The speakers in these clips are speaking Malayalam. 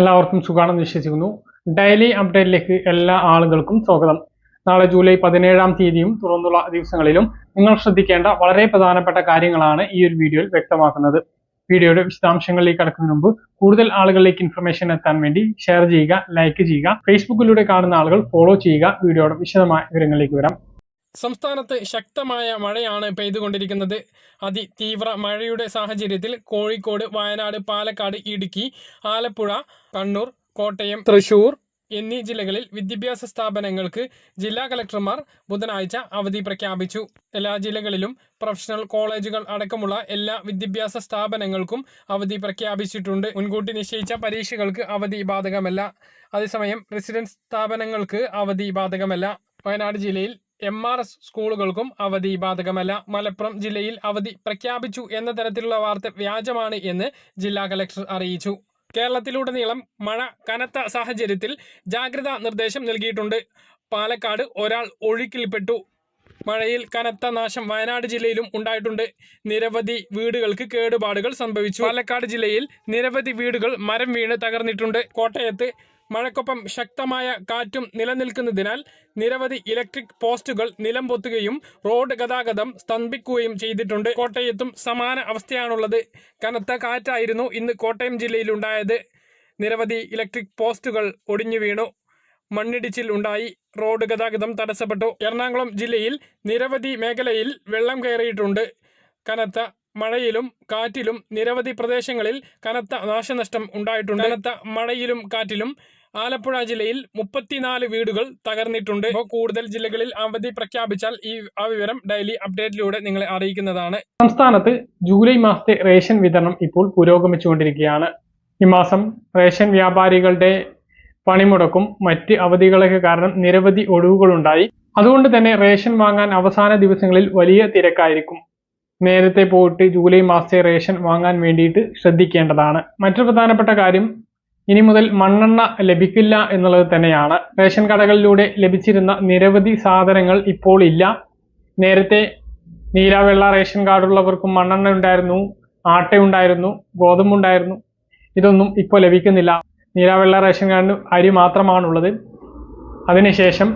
എല്ലാവർക്കും സുഖാണെന്ന് വിശ്വസിക്കുന്നു. ഡെയിലി അപ്ഡേറ്റിലേക്ക് എല്ലാ ആളുകൾക്കും സ്വാഗതം. നാളെ ജൂലൈ പതിനേഴാം തീയതിയും തുറന്നുള്ള ദിവസങ്ങളിലും നിങ്ങൾ ശ്രദ്ധിക്കേണ്ട വളരെ പ്രധാനപ്പെട്ട കാര്യങ്ങളാണ് ഈ ഒരു വീഡിയോയിൽ വ്യക്തമാക്കുന്നത്. വീഡിയോയുടെ വിശദാംശങ്ങളിലേക്ക് കടക്കുന്നതിന് മുമ്പ് കൂടുതൽ ആളുകളിലേക്ക് ഇൻഫർമേഷൻ എത്താൻ വേണ്ടി ഷെയർ ചെയ്യുക ലൈക്ക് ചെയ്യുക. ഫേസ്ബുക്കിലൂടെ കാണുന്ന ആളുകൾ ഫോളോ ചെയ്യുക. വീഡിയോയുടെ വിശദമായ വിവരങ്ങളിലേക്ക് വരാം. സംസ്ഥാനത്ത് ശക്തമായ മഴയാണ് പെയ്തുകൊണ്ടിരിക്കുന്നത്. അതിതീവ്ര മഴയുടെ സാഹചര്യത്തിൽ കോഴിക്കോട് വയനാട് പാലക്കാട് ഇടുക്കി ആലപ്പുഴ കണ്ണൂർ കോട്ടയം തൃശൂർ എന്നീ ജില്ലകളിൽ വിദ്യാഭ്യാസ സ്ഥാപനങ്ങൾക്ക് ജില്ലാ കലക്ടർമാർ ബുധനാഴ്ച അവധി പ്രഖ്യാപിച്ചു. എല്ലാ ജില്ലകളിലും പ്രൊഫഷണൽ കോളേജുകൾ അടക്കമുള്ള എല്ലാ വിദ്യാഭ്യാസ സ്ഥാപനങ്ങൾക്കും അവധി പ്രഖ്യാപിച്ചിട്ടുണ്ട്. മുൻകൂട്ടി നിശ്ചയിച്ച പരീക്ഷകൾക്ക് അവധി ബാധകമല്ല. അതേസമയം റെസിഡൻസ് സ്ഥാപനങ്ങൾക്ക് അവധി ബാധകമല്ല. വയനാട് ജില്ലയിൽ എം ആർ എസ് സ്കൂളുകൾക്കും അവധി ബാധകമല്ല. മലപ്പുറം ജില്ലയിൽ അവധി പ്രഖ്യാപിച്ചു എന്ന തരത്തിലുള്ള വാർത്ത വ്യാജമാണ് എന്ന് ജില്ലാ കലക്ടർ അറിയിച്ചു. കേരളത്തിലുടനീളം മഴ കനത്ത സാഹചര്യത്തിൽ ജാഗ്രതാ നിർദ്ദേശം നൽകിയിട്ടുണ്ട്. പാലക്കാട് ഒരാൾ ഒഴുക്കിൽപ്പെട്ടു. മഴയിൽ കനത്ത നാശം വയനാട് ജില്ലയിലും ഉണ്ടായിട്ടുണ്ട്. നിരവധി വീടുകൾക്ക് കേടുപാടുകൾ സംഭവിച്ചു. പാലക്കാട് ജില്ലയിൽ നിരവധി വീടുകൾ മരം വീണ് തകർന്നിട്ടുണ്ട്. കോട്ടയത്ത് മഴക്കൊപ്പം ശക്തമായ കാറ്റും നിലനിൽക്കുന്നതിനാൽ നിരവധി ഇലക്ട്രിക് പോസ്റ്റുകൾ നിലം പൊത്തുകയും റോഡ് ഗതാഗതം സ്തംഭിക്കുകയും ചെയ്തിട്ടുണ്ട്. കോട്ടയത്തും സമാന അവസ്ഥയാണുള്ളത്. കനത്ത കാറ്റായിരുന്നു ഇന്ന് കോട്ടയം ജില്ലയിലുണ്ടായത്. നിരവധി ഇലക്ട്രിക് പോസ്റ്റുകൾ ഒടിഞ്ഞു വീണു. മണ്ണിടിച്ചിൽ ഉണ്ടായി. റോഡ് ഗതാഗതം തടസ്സപ്പെട്ടു. എറണാകുളം ജില്ലയിൽ നിരവധി മേഖലയിൽ വെള്ളം കയറിയിട്ടുണ്ട്. കനത്ത മഴയിലും കാറ്റിലും നിരവധി പ്രദേശങ്ങളിൽ കനത്ത നാശനഷ്ടം ഉണ്ടായിട്ടുണ്ട്. കനത്ത മഴയിലും കാറ്റിലും ആലപ്പുഴ ജില്ലയിൽ മുപ്പത്തിനാല് വീടുകൾ തകർന്നിട്ടുണ്ട്. ഇപ്പോൾ കൂടുതൽ ജില്ലകളിൽ അവധി പ്രഖ്യാപിച്ചാൽ ഈ ആ വിവരം ഡെയിലി അപ്ഡേറ്റിലൂടെ നിങ്ങളെ അറിയിക്കുന്നതാണ്. സംസ്ഥാനത്ത് ജൂലൈ മാസത്തെ റേഷൻ വിതരണം ഇപ്പോൾ പുരോഗമിച്ചുകൊണ്ടിരിക്കുകയാണ്. ഈ മാസം റേഷൻ വ്യാപാരികളുടെ പണിമുടക്കും മറ്റ് അവധികളൊക്കെ കാരണം നിരവധി ഒഴിവുകളുണ്ടായി. അതുകൊണ്ട് തന്നെ റേഷൻ വാങ്ങാൻ അവസാന ദിവസങ്ങളിൽ വലിയ തിരക്കായിരിക്കും. നേരത്തെ പോയിട്ട് ജൂലൈ മാസത്തെ റേഷൻ വാങ്ങാൻ വേണ്ടിയിട്ട് ശ്രദ്ധിക്കേണ്ടതാണ്. മറ്റൊരു പ്രധാനപ്പെട്ട കാര്യം ഇനി മുതൽ മണ്ണെണ്ണ ലഭിക്കില്ല എന്നുള്ളത് തന്നെയാണ്. റേഷൻ കടകളിലൂടെ ലഭിച്ചിരുന്ന നിരവധി സാധനങ്ങൾ ഇപ്പോൾ ഇല്ല. നേരത്തെ നീലവെള്ള റേഷൻ കാർഡുള്ളവർക്കും മണ്ണെണ്ണ ഉണ്ടായിരുന്നു ആട്ട ഉണ്ടായിരുന്നു ഗോതമ്പുണ്ടായിരുന്നു ഇതൊന്നും ഇപ്പോൾ ലഭിക്കുന്നില്ല. നീലവെള്ള റേഷൻ കാർഡിന് അരി മാത്രമാണുള്ളത്. അതിനുശേഷം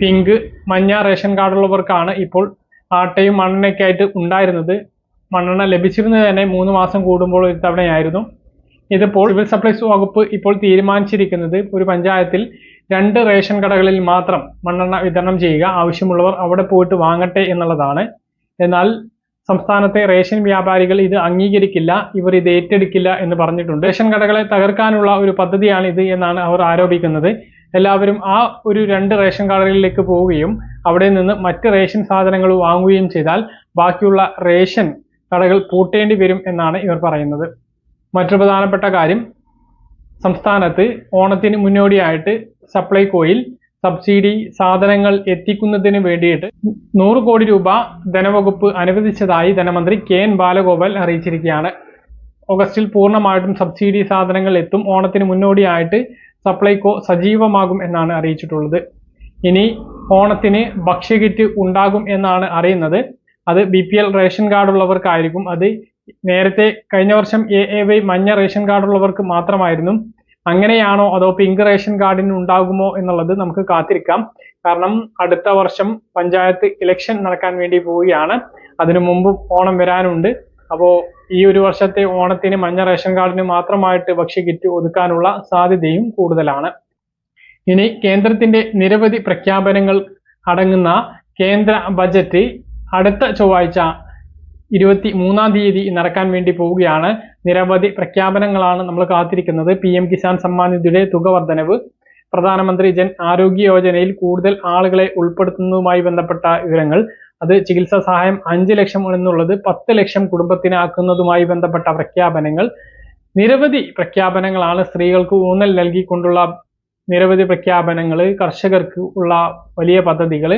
പിങ്ക് മഞ്ഞ റേഷൻ കാർഡുള്ളവർക്കാണ് ഇപ്പോൾ ആട്ടയും മണ്ണെണ്ണയൊക്കെ ആയിട്ട് ഉണ്ടായിരുന്നത്. മണ്ണെണ്ണ ലഭിച്ചിരുന്നത് തന്നെ മൂന്ന് മാസം കൂടുമ്പോൾ ഒരു തവണയായിരുന്നു. ഇതിപ്പോൾ സിവിൽ സപ്ലൈസ് വകുപ്പ് ഇപ്പോൾ തീരുമാനിച്ചിരിക്കുന്നത് ഒരു പഞ്ചായത്തിൽ രണ്ട് റേഷൻ കടകളിൽ മാത്രം മണ്ണെണ്ണ വിതരണം ചെയ്യുക ആവശ്യമുള്ളവർ അവിടെ പോയിട്ട് വാങ്ങട്ടെ എന്നുള്ളതാണ്. എന്നാൽ സംസ്ഥാനത്തെ റേഷൻ വ്യാപാരികൾ ഇത് അംഗീകരിക്കില്ല ഇവർ ഇത് ഏറ്റെടുക്കില്ല എന്ന് പറഞ്ഞിട്ടുണ്ട്. റേഷൻ കടകളെ തകർക്കാനുള്ള ഒരു പദ്ധതിയാണ് ഇത് എന്നാണ് അവർ ആരോപിക്കുന്നത്. എല്ലാവരും ആ ഒരു രണ്ട് റേഷൻ കടകളിലേക്ക് പോവുകയും അവിടെ നിന്ന് മറ്റ് റേഷൻ സാധനങ്ങൾ വാങ്ങുകയും ചെയ്താൽ ബാക്കിയുള്ള റേഷൻ കടകൾ പൂട്ടേണ്ടി വരും എന്നാണ് ഇവർ പറയുന്നത്. മറ്റൊരു പ്രധാനപ്പെട്ട കാര്യം സംസ്ഥാനത്ത് ഓണത്തിന് മുന്നോടിയായിട്ട് സപ്ലൈകോയിൽ സബ്സിഡി സാധനങ്ങൾ എത്തിക്കുന്നതിന് വേണ്ടിയിട്ട് നൂറ് കോടി രൂപ ധനവകുപ്പ് അനുവദിച്ചതായി ധനമന്ത്രി കെ എൻ ബാലഗോപാൽ അറിയിച്ചിരിക്കുകയാണ്. ഓഗസ്റ്റിൽ പൂർണമായിട്ടും സബ്സിഡി സാധനങ്ങൾ എത്തും ഓണത്തിന് മുന്നോടിയായിട്ട് സപ്ലൈകോ സജീവമാകും എന്നാണ് അറിയിച്ചിട്ടുള്ളത്. ഇനി ഓണത്തിന് ഭക്ഷ്യകിറ്റ് ഉണ്ടാകും എന്നാണ് അറിയുന്നത്. അത് B P L ration card ഉള്ളവർക്കായിരിക്കും അത് നേരത്തെ കഴിഞ്ഞ വർഷം എ എ വൈ മഞ്ഞ റേഷൻ കാർഡ് ഉള്ളവർക്ക് മാത്രമായിരുന്നു. അങ്ങനെയാണോ അതോ പിങ്ക് റേഷൻ കാർഡിന് ഉണ്ടാകുമോ എന്നുള്ളത് നമുക്ക് കാത്തിരിക്കാം. കാരണം അടുത്ത വർഷം പഞ്ചായത്ത് ഇലക്ഷൻ നടക്കാൻ വേണ്ടി പോവുകയാണ്. അതിനു മുമ്പ് ഓണം വരാനുണ്ട്. അപ്പോൾ ഈ ഒരു വർഷത്തെ ഓണത്തിന് മഞ്ഞ റേഷൻ കാർഡിന് മാത്രമായിട്ട് ഭക്ഷ്യ കിറ്റ് ഒതുക്കാനുള്ള സാധ്യതയും കൂടുതലാണ്. ഇനി കേന്ദ്രത്തിന്റെ നിരവധി പ്രഖ്യാപനങ്ങൾ അടങ്ങുന്ന കേന്ദ്ര ബജറ്റ് അടുത്ത ചൊവ്വാഴ്ച ഇരുപത്തി മൂന്നാം തീയതി നടക്കാൻ വേണ്ടി പോവുകയാണ്. നിരവധി പ്രഖ്യാപനങ്ങളാണ് നമ്മൾ കാത്തിരിക്കുന്നത്. പി എം കിസാൻ സമ്മാൻ നിധിയുടെ തുക വർധനവ് പ്രധാനമന്ത്രി ജൻ ആരോഗ്യ യോജനയിൽ കൂടുതൽ ആളുകളെ ഉൾപ്പെടുത്തുന്നതുമായി ബന്ധപ്പെട്ട വിവരങ്ങൾ അത് ചികിത്സാ സഹായം അഞ്ച് ലക്ഷം എന്നുള്ളത് പത്ത് ലക്ഷം കുടുംബത്തിനാക്കുന്നതുമായി ബന്ധപ്പെട്ട പ്രഖ്യാപനങ്ങൾ. നിരവധി പ്രഖ്യാപനങ്ങളാണ് സ്ത്രീകൾക്ക് ഊന്നൽ നൽകിക്കൊണ്ടുള്ള നിരവധി പ്രഖ്യാപനങ്ങൾ കർഷകർക്ക് ഉള്ള വലിയ പദ്ധതികൾ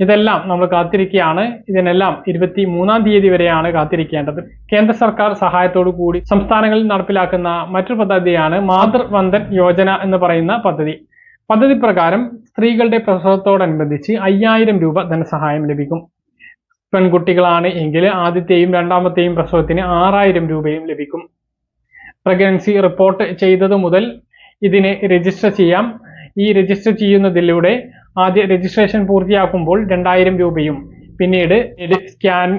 ഇതെല്ലാം നമ്മൾ കാത്തിരിക്കുകയാണ്. ഇതിനെല്ലാം ഇരുപത്തി മൂന്നാം തീയതി വരെയാണ് കാത്തിരിക്കേണ്ടത്. കേന്ദ്ര സർക്കാർ സഹായത്തോടു കൂടി സംസ്ഥാനങ്ങളിൽ നടപ്പിലാക്കുന്ന മറ്റൊരു പദ്ധതിയാണ് മാതൃവന്ദൻ യോജന എന്ന് പറയുന്ന പദ്ധതി. പദ്ധതി പ്രകാരം സ്ത്രീകളുടെ പ്രസവത്തോടനുബന്ധിച്ച് അയ്യായിരം രൂപ ധനസഹായം ലഭിക്കും. പെൺകുട്ടികളാണ് എങ്കിൽ ആദ്യത്തെയും രണ്ടാമത്തെയും പ്രസവത്തിന് ആറായിരം രൂപയും ലഭിക്കും. പ്രഗ്നൻസി റിപ്പോർട്ട് ചെയ്തത് മുതൽ ഇതിനെ രജിസ്റ്റർ ചെയ്യാം. ഈ രജിസ്റ്റർ ചെയ്യുന്നതിലൂടെ ആദ്യ രജിസ്ട്രേഷൻ പൂർത്തിയാക്കുമ്പോൾ രണ്ടായിരം രൂപയും പിന്നീട് സ്കാൻ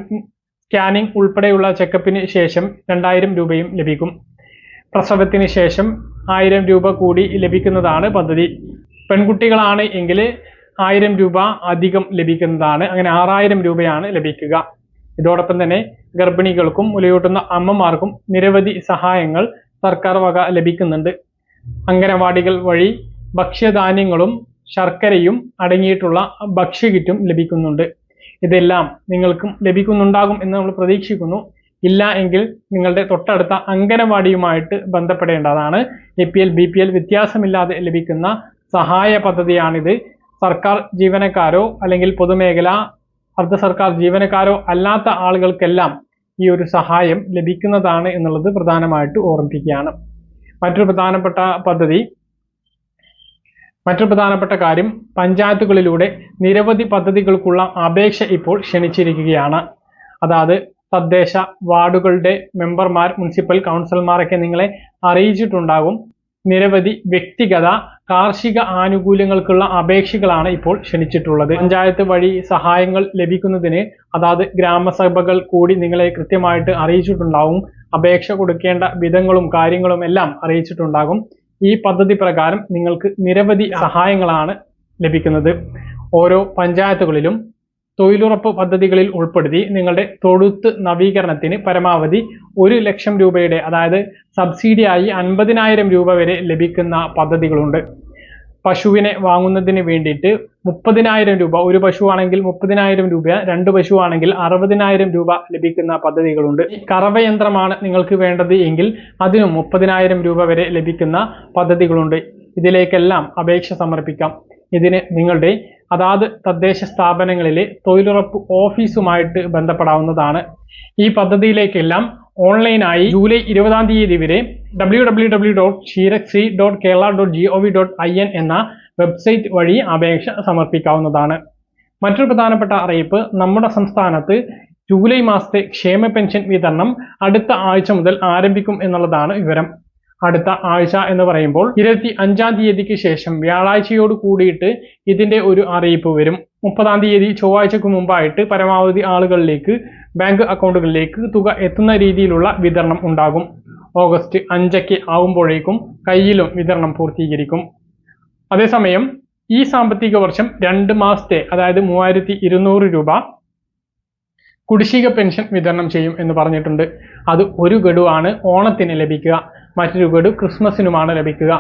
സ്കാനിംഗ് ഉൾപ്പെടെയുള്ള ചെക്കപ്പിന് ശേഷം രണ്ടായിരം രൂപയും ലഭിക്കും. പ്രസവത്തിന് ശേഷം ആയിരം രൂപ കൂടി ലഭിക്കുന്നതാണ് പദ്ധതി. പെൺകുട്ടികളാണ് എങ്കിൽ ആയിരം രൂപ അധികം ലഭിക്കുന്നതാണ്. അങ്ങനെ ആറായിരം രൂപയാണ് ലഭിക്കുക. ഇതോടൊപ്പം തന്നെ ഗർഭിണികൾക്കും മുലയൂട്ടുന്ന അമ്മമാർക്കും നിരവധി സഹായങ്ങൾ സർക്കാർ വക ലഭിക്കുന്നുണ്ട്. അംഗനവാടികൾ വഴി ഭക്ഷ്യധാന്യങ്ങളും ശർക്കരയും അടങ്ങിയിട്ടുള്ള ഭക്ഷ്യകിറ്റും ലഭിക്കുന്നുണ്ട്. ഇതെല്ലാം നിങ്ങൾക്കും ലഭിക്കുന്നുണ്ടാകും എന്ന് നമ്മൾ പ്രതീക്ഷിക്കുന്നു. ഇല്ല എങ്കിൽ നിങ്ങളുടെ തൊട്ടടുത്ത അംഗനവാടിയുമായിട്ട് ബന്ധപ്പെടേണ്ടതാണ് A P L B P L വ്യത്യാസമില്ലാതെ ലഭിക്കുന്ന സഹായ പദ്ധതിയാണിത്. സർക്കാർ ജീവനക്കാരോ അല്ലെങ്കിൽ പൊതുമേഖല അർദ്ധ സർക്കാർ ജീവനക്കാരോ അല്ലാത്ത ആളുകൾക്കെല്ലാം ഈ ഒരു സഹായം ലഭിക്കുന്നതാണ് എന്നുള്ളത് പ്രധാനമായിട്ട് ഓർമ്മിപ്പിക്കുകയാണ്. മറ്റൊരു പ്രധാനപ്പെട്ട പദ്ധതി മറ്റൊരു പ്രധാനപ്പെട്ട കാര്യം പഞ്ചായത്തുകളിലൂടെ നിരവധി പദ്ധതികൾക്കുള്ള അപേക്ഷ ഇപ്പോൾ ക്ഷണിച്ചിരിക്കുകയാണ്. അതായത് തദ്ദേശ വാർഡുകളുടെ മെമ്പർമാർ മുനിസിപ്പൽ കൗൺസിലർമാരൊക്കെ നിങ്ങളെ അറിയിച്ചിട്ടുണ്ടാകും. നിരവധി വ്യക്തിഗത കാർഷിക ആനുകൂല്യങ്ങൾക്കുള്ള അപേക്ഷകളാണ് ഇപ്പോൾ ക്ഷണിച്ചിട്ടുള്ളത്. പഞ്ചായത്ത് വഴി സഹായങ്ങൾ ലഭിക്കുന്നതിന് അതാത് ഗ്രാമസഭകൾ കൂടി നിങ്ങളെ കൃത്യമായിട്ട് അറിയിച്ചിട്ടുണ്ടാവും അപേക്ഷ കൊടുക്കേണ്ട വിധങ്ങളും കാര്യങ്ങളും എല്ലാം അറിയിച്ചിട്ടുണ്ടാകും. ഈ പദ്ധതി പ്രകാരം നിങ്ങൾക്ക് നിരവധി സഹായങ്ങളാണ് ലഭിക്കുന്നത്. ഓരോ പഞ്ചായത്തുകളിലും തൊഴിലുറപ്പ് പദ്ധതികളിൽ ഉൾപ്പെടുത്തി നിങ്ങളുടെ തൊഴുത്ത് നവീകരണത്തിന് പരമാവധി ഒരു ലക്ഷം രൂപയുടെ അതായത് സബ്സിഡിയായി അൻപതിനായിരം രൂപ വരെ ലഭിക്കുന്ന പദ്ധതികളുണ്ട്. പശുവിനെ വാങ്ങുന്നതിന് വേണ്ടിയിട്ട് മുപ്പതിനായിരം രൂപ ഒരു പശു ആണെങ്കിൽ മുപ്പതിനായിരം രൂപ രണ്ട് പശു ആണെങ്കിൽ അറുപതിനായിരം രൂപ ലഭിക്കുന്ന പദ്ധതികളുണ്ട്. കറവയന്ത്രമാണ് നിങ്ങൾക്ക് വേണ്ടത് എങ്കിൽ അതിനും മുപ്പതിനായിരം രൂപ വരെ ലഭിക്കുന്ന പദ്ധതികളുണ്ട്. ഇതിലേക്കെല്ലാം അപേക്ഷ സമർപ്പിക്കാം. ഇതിന് നിങ്ങളുടെ അതാത് തദ്ദേശ സ്ഥാപനങ്ങളിലെ തൊഴിലുറപ്പ് ഓഫീസുമായിട്ട് ബന്ധപ്പെടാവുന്നതാണ്. ഈ പദ്ധതിയിലേക്കെല്ലാം ഓൺലൈനായി ജൂലൈ ഇരുപതാം തീയതി വരെ W W W dot dot Kerala dot G O V dot I N എന്ന വെബ്സൈറ്റ് വഴി അപേക്ഷ സമർപ്പിക്കാവുന്നതാണ്. മറ്റൊരു പ്രധാനപ്പെട്ട അറിയിപ്പ് നമ്മുടെ സംസ്ഥാനത്ത് ജൂലൈ മാസത്തെ ക്ഷേമ പെൻഷൻ വിതരണം അടുത്ത ആഴ്ച മുതൽ ആരംഭിക്കും എന്നുള്ളതാണ് വിവരം. അടുത്ത ആഴ്ച എന്ന് പറയുമ്പോൾ ഇരുപത്തി അഞ്ചാം തീയതിക്ക് ശേഷം വ്യാഴാഴ്ചയോട് കൂടിയിട്ട് ഇതിന്റെ ഒരു അറിയിപ്പ് വരും. മുപ്പതാം തീയതി ചൊവ്വാഴ്ചക്ക് മുമ്പായിട്ട് പരമാവധി ആളുകളിലേക്ക് ബാങ്ക് അക്കൗണ്ടുകളിലേക്ക് തുക എത്തുന്ന രീതിയിലുള്ള വിതരണം ഉണ്ടാകും. ഓഗസ്റ്റ് അഞ്ചയ്ക്ക് ആകുമ്പോഴേക്കും കയ്യിലും വിതരണം പൂർത്തീകരിക്കും. അതേസമയം ഈ സാമ്പത്തിക വർഷം രണ്ട് മാസത്തെ അതായത് മൂവായിരത്തി ഇരുന്നൂറ് രൂപ കുടിശ്ശിക പെൻഷൻ വിതരണം ചെയ്യും എന്ന് പറഞ്ഞിട്ടുണ്ട്. അത് ഒരു ഗഡുവാണ് ഓണത്തിന് ലഭിക്കുക. മറ്റൊരു ഗഡു ക്രിസ്മസിനുമാണ് ലഭിക്കുക.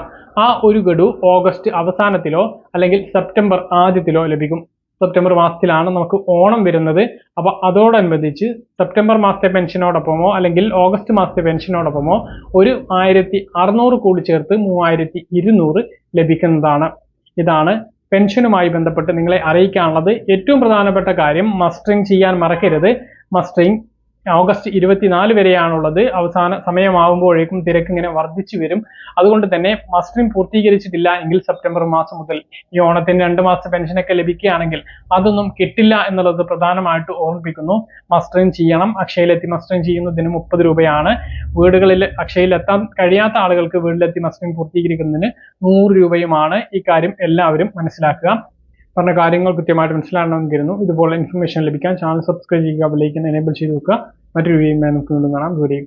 ആ ഒരു ഗഡു ഓഗസ്റ്റ് അവസാനത്തിലോ അല്ലെങ്കിൽ സെപ്റ്റംബർ ആദ്യത്തിലോ ലഭിക്കും. സെപ്റ്റംബർ മാസത്തിലാണ് നമുക്ക് ഓണം വരുന്നത്. അപ്പോൾ അതോടനുബന്ധിച്ച് സെപ്റ്റംബർ മാസത്തെ പെൻഷനോടൊപ്പമോ അല്ലെങ്കിൽ ഓഗസ്റ്റ് മാസത്തെ പെൻഷനോടൊപ്പമോ ഒരു ആയിരത്തി അറുന്നൂറ് കൂടി ചേർത്ത് മൂവായിരത്തി ഇരുന്നൂറ് ലഭിക്കുന്നതാണ്. ഇതാണ് പെൻഷനുമായി ബന്ധപ്പെട്ട് നിങ്ങളെ അറിയിക്കാനുള്ളത്. ഏറ്റവും പ്രധാനപ്പെട്ട കാര്യം മസ്റ്ററിങ് ചെയ്യാൻ മറക്കരുത്. മസ്റ്ററിംഗ് ഓഗസ്റ്റ് ഇരുപത്തിനാല് വരെയാണുള്ളത്. അവസാന സമയമാകുമ്പോഴേക്കും തിരക്ക് ഇങ്ങനെ വർദ്ധിച്ചു വരും. അതുകൊണ്ട് തന്നെ മസ്റ്ററിം പൂർത്തീകരിച്ചിട്ടില്ല എങ്കിൽ സെപ്റ്റംബർ മാസം മുതൽ. ഈ ഓണത്തിന് രണ്ട് മാസത്തെ പെൻഷനൊക്കെ ലഭിക്കുകയാണെങ്കിൽ അതൊന്നും കിട്ടില്ല എന്നുള്ളത് പ്രധാനമായിട്ട് ഓർമ്മിപ്പിക്കുന്നു. മസ്റ്ററിംഗ് ചെയ്യണം. അക്ഷയയിലെത്തി മസ്റ്ററിംഗ് ചെയ്യുന്നതിന് മുപ്പത് രൂപയാണ്. വീടുകളിൽ അക്ഷയയിൽ എത്താൻ കഴിയാത്ത ആളുകൾക്ക് വീട്ടിലെത്തി മസ്റ്ററിംഗ് പൂർത്തീകരിക്കുന്നതിന് നൂറ് രൂപയുമാണ്. ഇക്കാര്യം എല്ലാവരും മനസ്സിലാക്കുക. പറഞ്ഞ കാര്യങ്ങൾ കൃത്യമായിട്ട് മനസ്സിലാകണമെന്ന് കരുതുന്നു ഇതുപോലെ ഇൻഫർമേഷൻ ലഭിക്കാൻ ചാനൽ സബ്സ്ക്രൈബ് ചെയ്യുക ബെല്ലൈക്കൻ എനേബിൾ ചെയ്ത് വെക്കുക. മറ്റൊരു വീഡിയോ നമുക്ക് വീണ്ടും കാണാം. ദൂരെയും